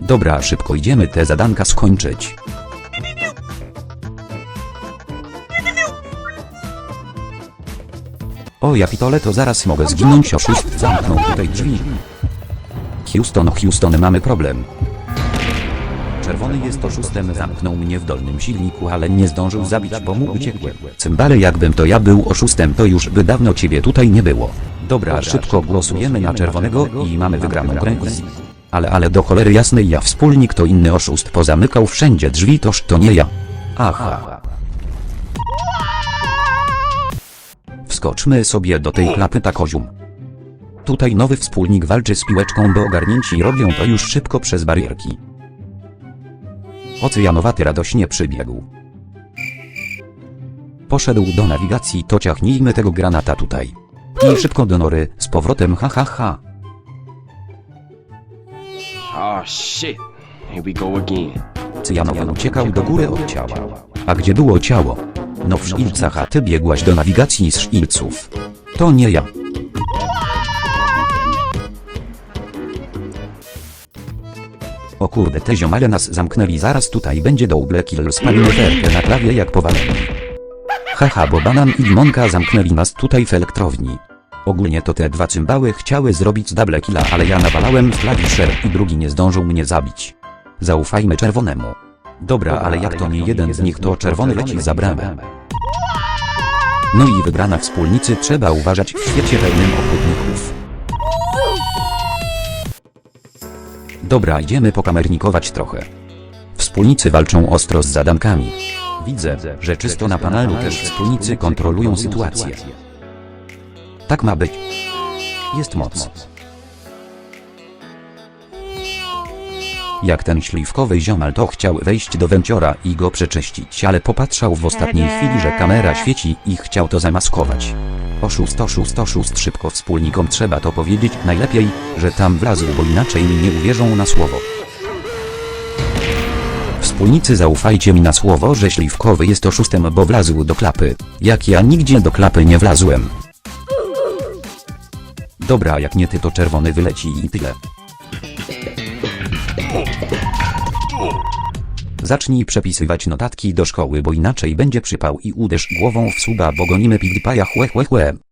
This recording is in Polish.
Dobra, szybko idziemy te zadanka skończyć. O ja pitole to zaraz mogę zginąć oszust zamknął tutaj drzwi. Houston, Houston mamy problem. Czerwony jest oszustem zamknął mnie w dolnym silniku, ale nie zdążył zabić, bo mu uciekłem. Cymbale jakbym to ja był oszustem, to już by dawno ciebie tutaj nie było. Dobra, szybko głosujemy na czerwonego i mamy wygraną grę. Ale ale do cholery jasnej ja wspólnik to inny oszust pozamykał wszędzie drzwi toż to nie ja. Aha. Wskoczmy sobie do tej klapy takozium. Tutaj nowy wspólnik walczy z piłeczką, bo ogarnięci robią to już szybko przez barierki. Ocyjanowaty radośnie przybiegł. Poszedł do nawigacji, to ciachnijmy tego granata tutaj. I szybko do nory, z powrotem ha ha ha. Oh shit. Here we go again. Cyjanowy uciekał do góry od ciała. A gdzie było ciało? No w szpilcach, a ty biegłaś do nawigacji z szpilców. To nie ja. O kurde, te ziomale nas zamknęli, zaraz tutaj będzie double kill, spalimy ferkę na trawie jak powaleni. Haha, bo banan i limonka zamknęli nas tutaj w elektrowni. Ogólnie to te dwa cymbały chciały zrobić double killa, ale ja nawalałem w klawiszer i drugi nie zdążył mnie zabić. Zaufajmy czerwonemu. Dobra, ale jak to nie jeden z nich to czerwony leci za bramę. No i wybrana wspólnicy trzeba uważać w świecie pełnym okrutników. Dobra, idziemy pokamernikować trochę. Wspólnicy walczą ostro z zadankami. Widzę, że czysto na panelu też wspólnicy kontrolują sytuację. Tak ma być. Jest moc. Jak ten śliwkowy ziomal to chciał wejść do węciora i go przeczyścić, ale popatrzał w ostatniej chwili, że kamera świeci i chciał to zamaskować. Oszust, oszust, oszust, szybko wspólnikom trzeba to powiedzieć, najlepiej, że tam wlazł, bo inaczej mi nie uwierzą na słowo. Wspólnicy zaufajcie mi na słowo, że śliwkowy jest oszustem, bo wlazł do klapy. Jak ja nigdzie do klapy nie wlazłem. Dobra, jak nie ty to czerwony wyleci i tyle. Zacznij przepisywać notatki do szkoły, bo inaczej będzie przypał i uderz głową w suba, bo gonimy PewDiePie'a chłe chłe chłe.